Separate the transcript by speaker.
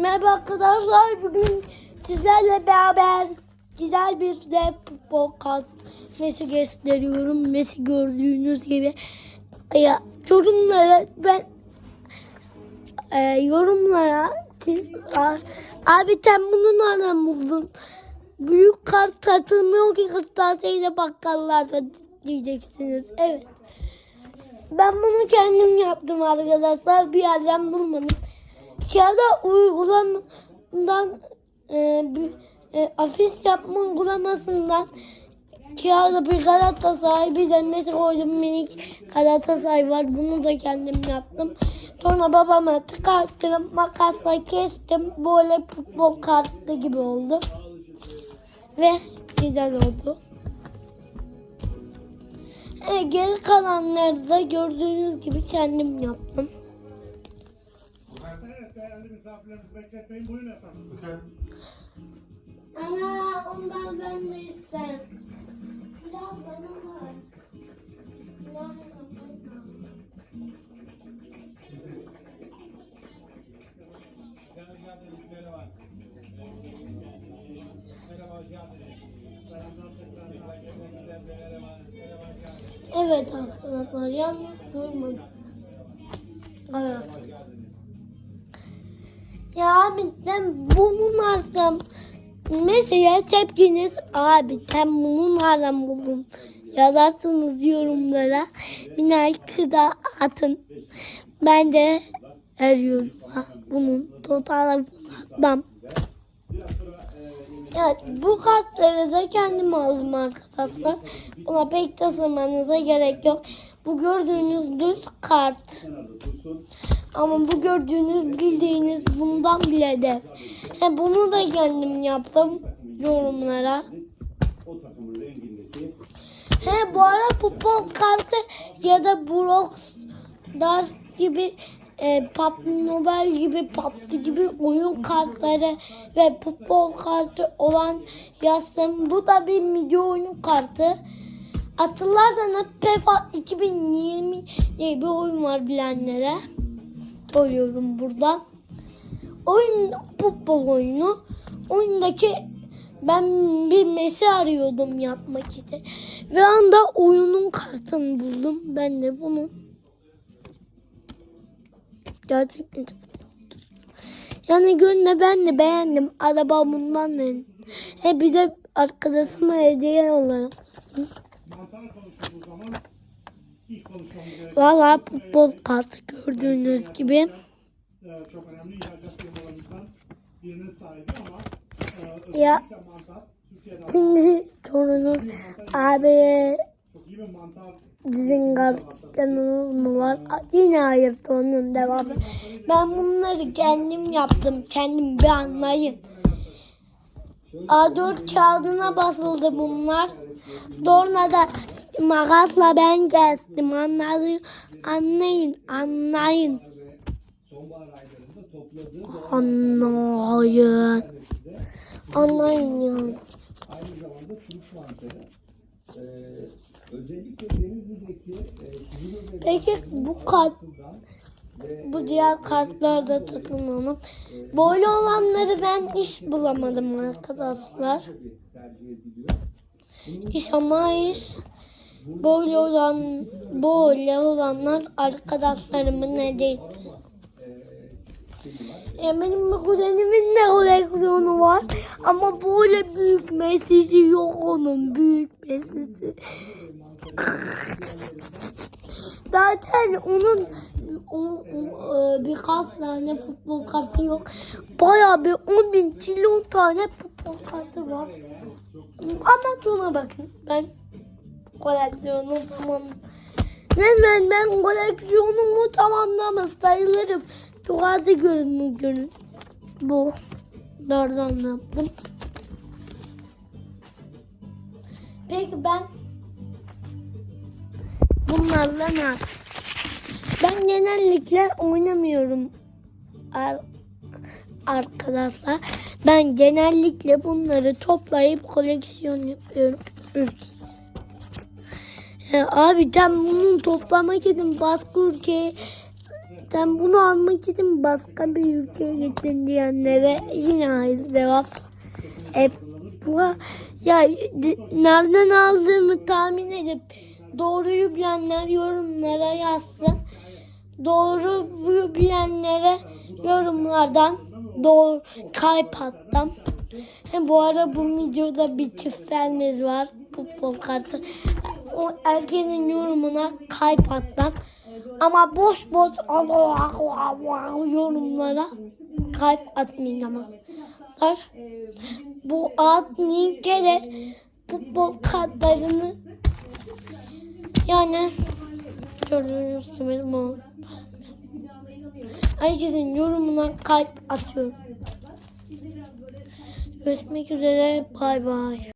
Speaker 1: Merhaba arkadaşlar. Bugün sizlerle beraber güzel bir de futbol kart Messi gösteriyorum. Messi gördüğünüz gibi. Ya yorumlara ben e, yorumlara abi sen bunu nereden buldun? Büyük kart satılmıyor ki kırtasiyeyle bakkallarda diyeceksiniz. Evet. Ben bunu kendim yaptım arkadaşlar. Bir yerden bulmadım. Kağıda uygulamadan e, e, afis yapma uygulamasından kağıda bir Galatasaray bir de mesela orada minik Galatasaray var. Bunu da kendim yaptım. Sonra babama tıkarttım. Makasla kestim. Böyle futbol kartı gibi oldu. Ve güzel oldu. E, geri kalanları da gördüğünüz gibi kendim yaptım.
Speaker 2: Değerli misafirlerimizi bekletmeyin. Buyurun efendim.
Speaker 1: Ana ondan ben de isterim. Biraz bana var. Evet arkadaşlar yalnız durmayın. Evet. Ya abi sen bunun nereden mesela tepkiniz abi sen bunu nereden buldun yazarsınız yorumlara bir like da atın ben de arıyorum ha, bunun total atmam Evet bu kartları da kendim aldım arkadaşlar. Buna pek tasarmanıza gerek yok. Bu gördüğünüz düz kart. Ama bu gördüğünüz bildiğiniz bundan bile de. He, bunu da kendim yaptım yorumlara. He bu ara futbol kartı ya da Brox Dars gibi e, PUBG Mobile gibi PUBG gibi oyun kartları ve futbol kartı olan yazsın. Bu da bir video oyun kartı. Hatırlarsanız PEFA 2020 diye bir oyun var bilenlere. Söylüyorum buradan. Oyun futbol oyunu. Oyundaki ben bir Messi arıyordum yapmak için. Ve anda oyunun kartını buldum. Ben de bunu gerçekten yani gönle ben de beğendim. Araba bundan ne? He bir de arkadaşıma hediye olarak. Valla futbol kartı gördüğünüz gibi.
Speaker 2: çok önemli ihracat firmalarımızdan birinin sahibi ama e,
Speaker 1: Ya. Şimdi sorunuz abi
Speaker 2: çok iyi bir mantar
Speaker 1: Dizin kanalı mı var? Yine hayır sonun devamı. Ben bunları kendim yaptım. Kendim bir anlayın. A4 kağıdına basıldı bunlar. Sonra da makasla ben kestim. Anlayın. Anlayın. Anlayın. Anlayın. Anlayın ya.
Speaker 3: aynı zamanda turist mantarı. E, özel
Speaker 1: Peki bu kart bu diğer kartlarda takılmam. Böyle olanları ben iş bulamadım arkadaşlar. İş ama iş böyle olan böyle olanlar arkadaşlarımın neredeyse. E benim bu kuzenimin de koleksiyonu var ama böyle büyük mesajı yok onun büyük mesajı. Zaten onun o, o, e, birkaç tane futbol kartı yok. Bayağı bir 10 bin kilo tane futbol kartı var. Ama sonra bakın ben koleksiyonu tamam. Resmen ben koleksiyonumu tamamlamış sayılırım. Yukarıda görün görün. Bu. Nereden yaptım? Peki ben bunlarla ne? Ben genellikle oynamıyorum ar- arkadaşlar. Ben genellikle bunları toplayıp koleksiyon yapıyorum. Ya abi sen bunu toplamak için başka ülkeye Sen bunu almak için başka bir ülkeye gittin diyenlere yine aynı cevap. E, bu, ya nereden aldığımı tahmin edip doğruyu bilenler yorumlara yazsın. Doğru bilenlere yorumlardan doğru kalp attım. Hem bu ara bu videoda bir çiftlerimiz var. Futbol kartı. O erkeğin yorumuna kalp attım. Ama boş boş yorumlara kalp atmayın ama. Bu ad linke de futbol kartlarını yani gördüğünüz gibi bu. Herkesin yorumuna kalp atıyorum. Görüşmek üzere. Bay bay.